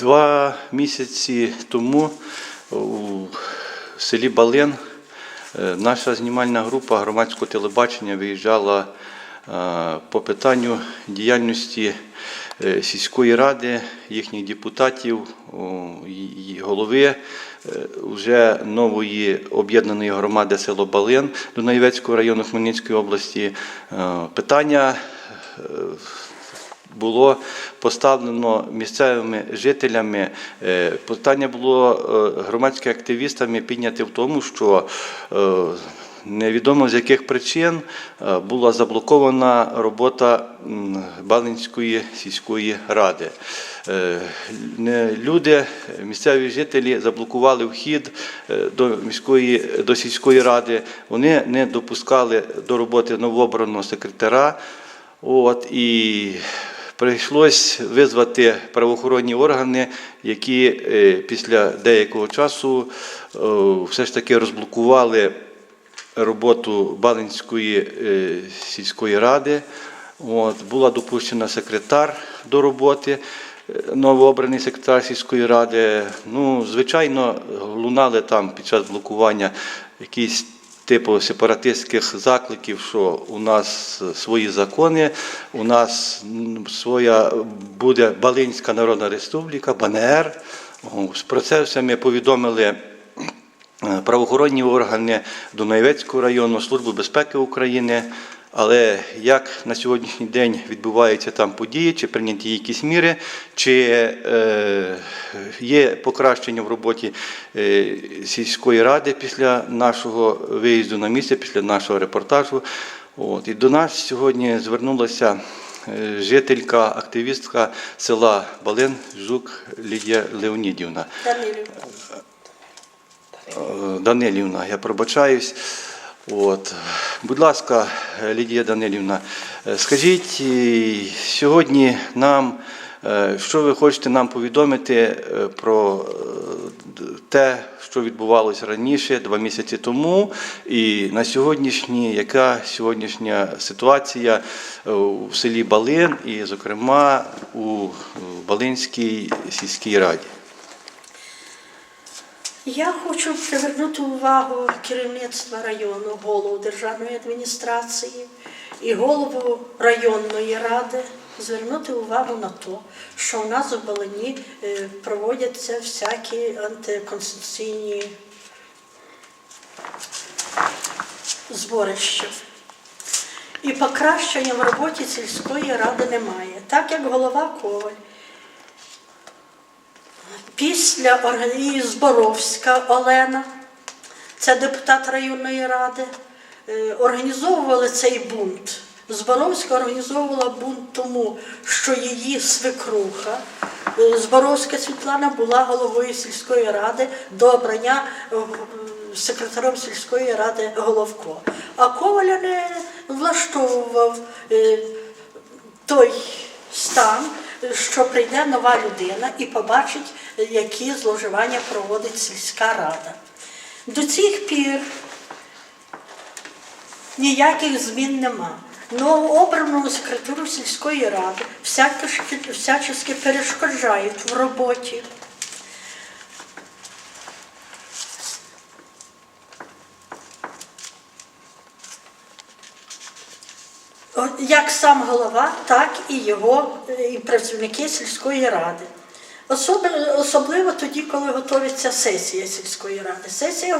Два місяці тому у селі Балин е, наша знімальна група громадського телебачення виїжджала е, по питанню діяльності е, сільської ради, їхніх депутатів, голови вже нової об'єднаної громади село Балин Дунаєвецького району Хмельницької області. Питання було поставлено місцевими жителями. Е, Питання було е, громадськими активістами підняте в тому, що е, невідомо з яких причин була заблокована робота Балинської сільської ради. Люди, місцеві жителі заблокували вхід до міської до сільської ради. Вони не допускали до роботи новообраного секретаря. От і прийшлось визвати правоохоронні органи, які е, після деякого часу е, все ж таки розблокували роботу Балинської е, сільської ради. От, була допущена секретар до роботи, новообраний секретар сільської ради. Ну, звичайно, лунали там під час блокування якісь типу сепаратистських закликів, що у нас свої закони, у нас своя буде Балинська Народна Республіка, БНР. Про це все ми повідомили е, правоохоронні органи Дунаєвецького району, Службу безпеки України. Але як на сьогоднішній день відбуваються там події, чи прийняті якісь міри, чи е, є покращення в роботі е, сільської ради після нашого виїзду на місце, після нашого репортажу. От. І до нас сьогодні звернулася е, жителька, активістка села Балин Жук Лідія Леонідівна. Данилів. Е, Данилівна, я пробачаюсь. От. Будь ласка, Лідія Данилівна, е, скажіть сьогодні нам, е, що ви хочете нам повідомити е, про те, що відбувалося раніше, два місяці тому, і на сьогоднішній, яка сьогоднішня ситуація у селі Балин і, зокрема, у Балинській сільській раді? Я хочу привернути увагу керівництва району, голову державної адміністрації і голову районної ради. Звернути увагу на те, що у нас у Балані е, проводяться всякі антиконституційні зборища. І покращення в роботі сільської ради немає. Так як голова Коваль Після організації Зборовська Олена, це депутат районної ради, е, організовували цей бунт. Зборовська організовувала бунт тому, що її свекруха, е, Зборовська Світлана, була головою сільської ради до обрання е, секретарем сільської ради Головко. А Коваля не влаштовував той стан, що прийде нова людина і побачить, які зловживання проводить сільська рада. До цих пір ніяких змін нема. Новообраному секретарю сільської ради всячески, перешкоджають в роботі. Як сам голова, так і його е, і працівники сільської ради. Особливо тоді, коли готується сесія сільської ради. Сесія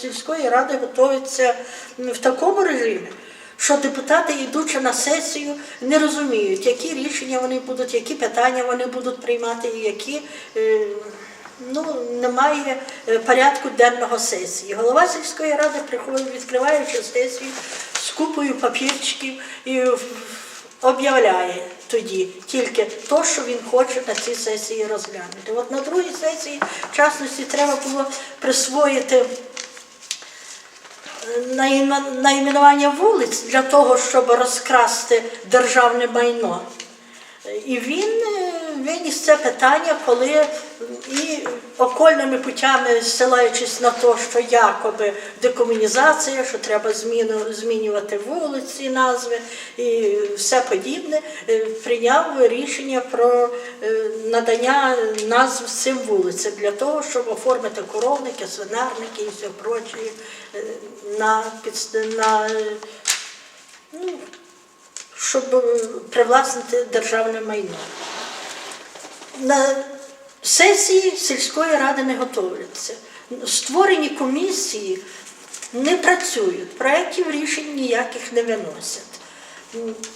сільської ради готується в такому режимі, що депутати, йдучи на сесію, не розуміють, які рішення вони будуть, які питання вони будуть приймати, і які е, ну, немає е, порядку денного сесії. Голова сільської ради приходить, відкриваючи сесію з купою папірчиків і об'являє тоді тільки то, що він хоче на цій сесії розглянути. От на другій сесії, в частності, треба було присвоїти е, найменування вулиць для того, щоб розкрасти державне майно. І він е, виніс це питання, коли і окольними путями, ссилаючись на те, що якоби декомунізація, що треба зміну, змінювати вулиці, назви і все подібне, е, прийняв рішення про е, надання назв цим вулицям для того, щоб оформити коровники, свинарники і все проче е, на, на ну, щоб е, привласнити державне майно. На сесії сільської ради не готовляться. Створені комісії не працюють, проєктів рішень ніяких не виносять.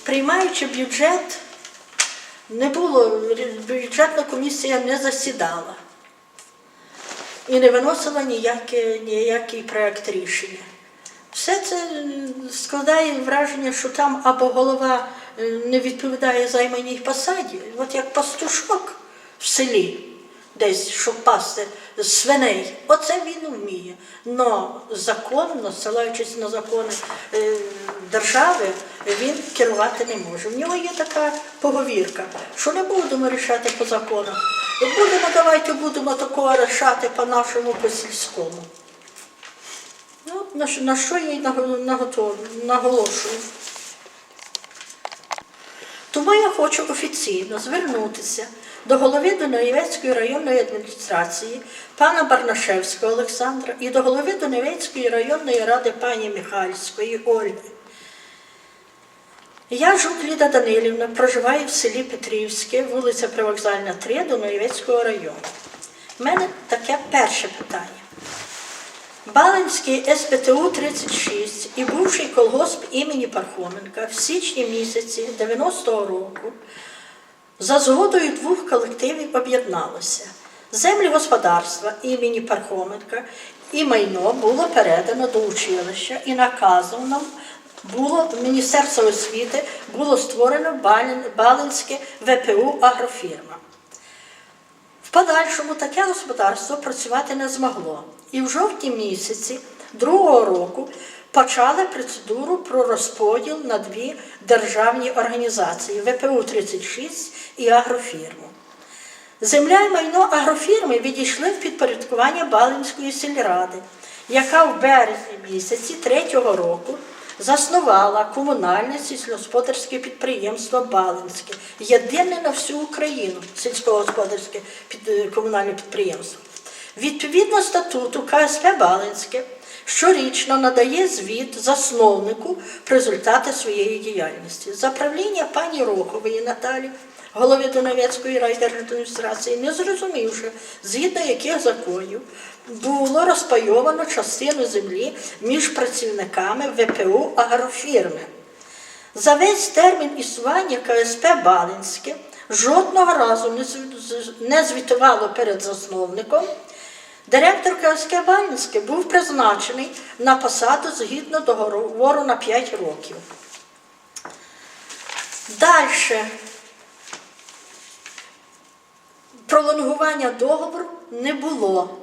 Приймаючи бюджет, не було, бюджетна комісія не засідала і не виносила ніяке, ніякий проєкт рішення. Все це складає враження, що там або голова е, не відповідає займаній посаді, от як пастушок в селі, десь, щоб пасти свиней. Оце він вміє. Но законно, ссилаючись на закони е, держави, він керувати не може. В нього є така поговірка, що не будемо рішати по закону. Будемо, давайте будемо такого рішати по-нашому, по-сільському. Ну, на, що- на що я й наголошую. Тому я хочу офіційно звернутися до голови Дунаєвецької районної адміністрації пана Барнашевського Олександра і до голови Дунаєвецької районної ради пані Михальської Ольги. Я Жук Ліда Данилівна, проживаю в селі Петрівське, вулиця Привокзальна, 3, Дунаєвецького району. У мене таке перше питання. Балинський СПТУ 36 і бувший колгосп імені Пархоменка в січні місяці 90-го року за згодою двох колективів об'єдналося. Землі господарства імені Пархоменка і майно було передано до училища і наказом нам було Міністерство освіти було створено Балинське ВПУ Агрофірма. В подальшому таке господарство працювати не змогло. І в жовтні місяці другого року почали процедуру про розподіл на дві державні організації ВПУ 36 і Агрофірму. Земля і майно агрофірми відійшли в підпорядкування Балинської сільради, яка в березні місяці третього року заснувала комунальне сільськогосподарське підприємство Балинське, єдине на всю Україну сільськогосподарське під- е, комунальне підприємство. Відповідно статуту КСП Балинське щорічно надає звіт засновнику про результати своєї діяльності. За правління пані Рохової Наталі, голови Донецької райдержадміністрації, не зрозумівши, згідно яких законів було розпайовано частину землі між працівниками ВПУ агрофірми. За весь термін існування КСП Балинське жодного разу не звітувало перед засновником. Директор КСК Балинське був призначений на посаду згідно договору на 5 років. Далі пролонгування договору не було,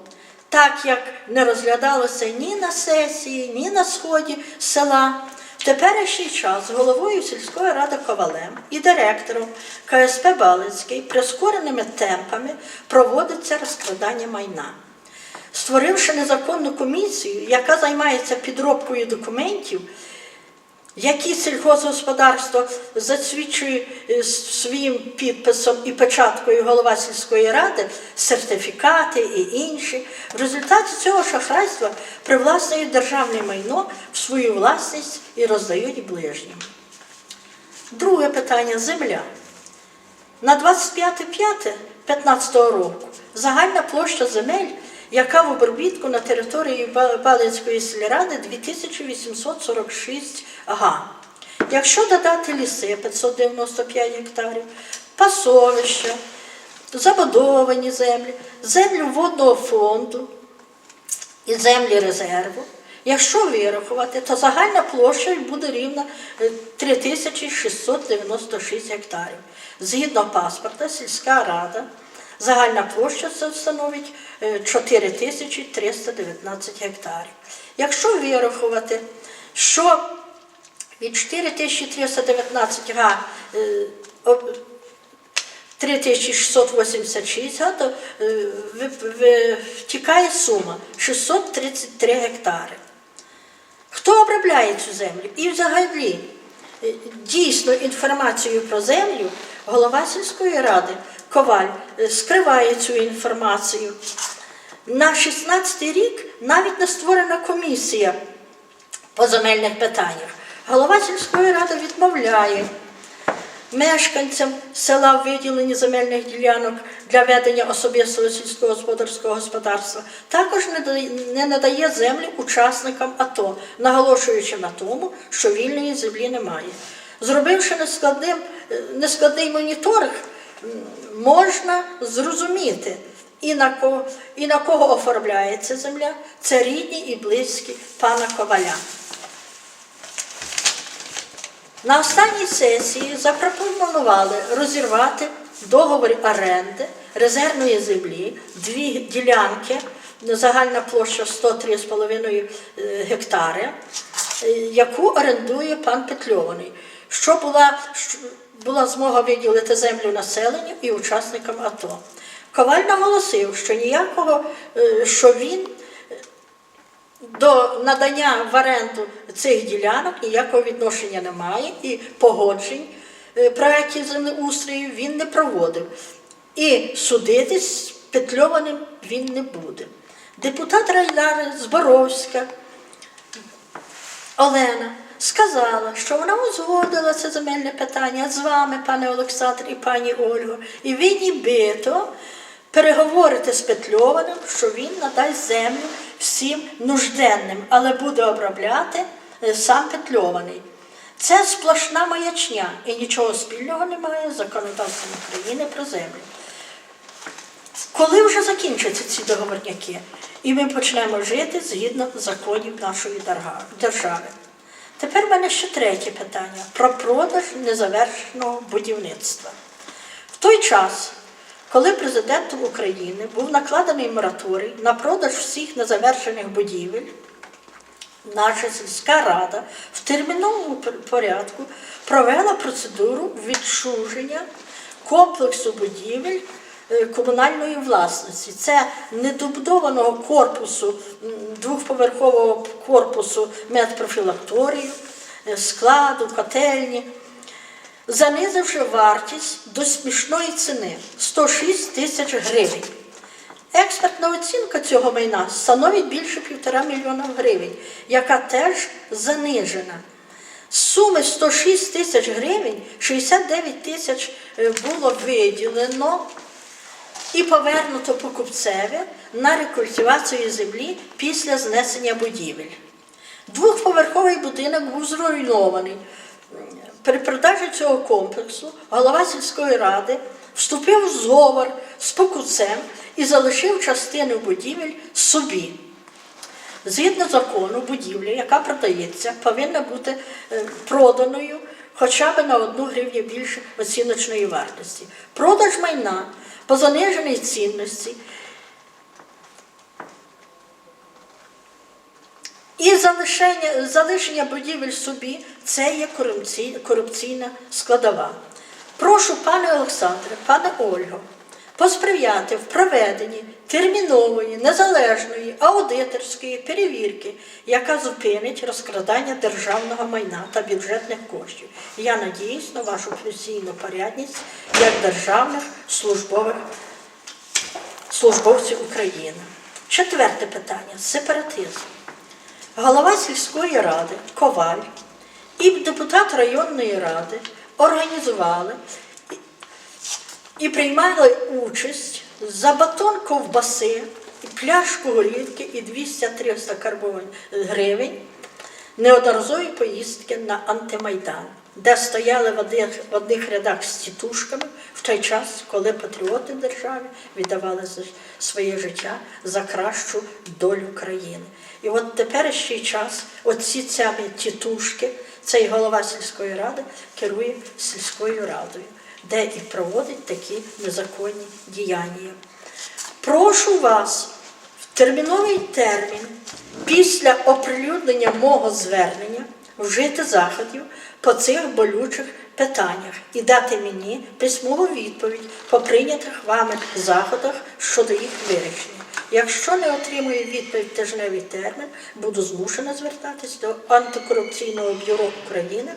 так як не розглядалося ні на сесії, ні на сході села. В теперішній час головою сільської ради Ковалем і директором КСП Балицький прискореними темпами проводиться розкрадання майна. Створивши незаконну комісію, яка займається підробкою документів, які сільгоспгосподарство засвідчує е, своїм підписом і печаткою голова сільської ради, сертифікати і інші. В результаті цього шахрайства привласнюють державне майно в свою власність і роздають ближнім. Друге питання земля. На 25.5.15 року загальна площа земель, яка в обробітку на території Ба- Балинської сільради 2846 га. Якщо додати ліси 595 гектарів, пасовища, забудовані землі, землю водного фонду і землі резерву. Якщо вирахувати, то загальна площа буде рівна е, 3696 гектарів. Згідно паспорта, сільська рада, загальна площа це становить е, 4319 гектарів. Якщо вирахувати, що від 4319 га е, 3686 га, то е, втікає сума 633 гектари. Хто обробляє цю землю? І взагалі, е, дійсно інформацію про землю голова сільської ради Коваль е, скриває цю інформацію. На 16 рік навіть не створена комісія по земельних питаннях. Голова сільської ради відмовляє мешканцям села в виділенні земельних ділянок для ведення особистого сільськогосподарського господарства також не дає, не надає землі учасникам АТО, наголошуючи на тому, що вільної землі немає. Зробивши нескладним, нескладний моніторинг, можна зрозуміти, і на, кого, і на кого оформляється земля, це рідні і близькі пана Коваля. На останній сесії запропонували розірвати договір оренди резервної землі, дві ділянки, загальна площа 103,5 е, гектари, е, яку орендує пан Петльований, що була, була змога виділити землю населенню і учасникам АТО. Коваль наголосив, що ніякого, е, що він до надання в оренду цих ділянок ніякого відношення немає і погоджень е, проєктів землеустрою він не проводив. І судитись з Петльованим він не буде. Депутат райради Зборовська Олена сказала, що вона узгодила це земельне питання з вами, пане Олександр і пані Ольго, і ви нібито переговорите з Петльованим, що він надасть землю всім нужденним, але буде обробляти е, сам Петльований. Це сплошна маячня і нічого спільного немає з законодавством України про землю. Коли вже закінчаться ці договорняки, і ми почнемо жити згідно законів нашої держави. Тепер в мене ще третє питання про продаж незавершеного будівництва. В той час, коли президентом України був накладений мораторій на продаж всіх незавершених будівель, наша сільська рада в терміновому порядку провела процедуру відчуження комплексу будівель е, комунальної власності. Це недобудованого корпусу, двохповерхового корпусу медпрофілакторію, е, складу, котельні, занизивши вартість до смішної ціни 106 тисяч гривень. Експертна оцінка цього майна становить більше півтора мільйона гривень, яка теж занижена. З суми 106 тисяч гривень 69 тисяч е, було виділено і повернуто покупцеві на рекультивацію землі після знесення будівель. Двохповерховий будинок був зруйнований. При продажі цього комплексу голова сільської ради вступив в зговор з покупцем і залишив частину будівель собі. Згідно закону, будівля, яка продається, повинна бути е, проданою хоча б на одну гривню більше оціночної вартості. Продаж майна по заниженій цінності і залишення, залишення будівель собі це є корупційна складова. Прошу, пане Олександре, пане Ольго, посприяти в проведенні термінової, незалежної аудиторської перевірки, яка зупинить розкрадання державного майна та бюджетних коштів. Я надіюсь на вашу професійну порядність як державних службових службовців України. Четверте питання сепаратизм. Голова сільської ради Коваль і депутат районної ради організували і приймали участь за батон ковбаси, пляшку горілки і 200-300 карбованих гривень неодноразові поїздки на антимайдан, де стояли в одних, в одних рядах з тітушками в той час, коли патріоти держави віддавали своє життя за кращу долю країни. І от теперішній час оці самі тітушки, цей голова сільської ради керує сільською радою, де і проводить такі незаконні діяння. Прошу вас терміновий термін після оприлюднення мого звернення вжити заходів по цих болючих питаннях і дати мені письмову відповідь по прийнятих вами заходах щодо їх вирішення. Якщо не отримую відповідь тижневий термін, буду змушена звертатись до антикорупційного бюро України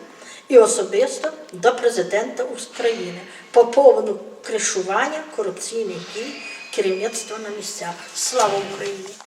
і особисто до президента України по поводу кришування корупційних дій керівництва на місцях. Слава Україні!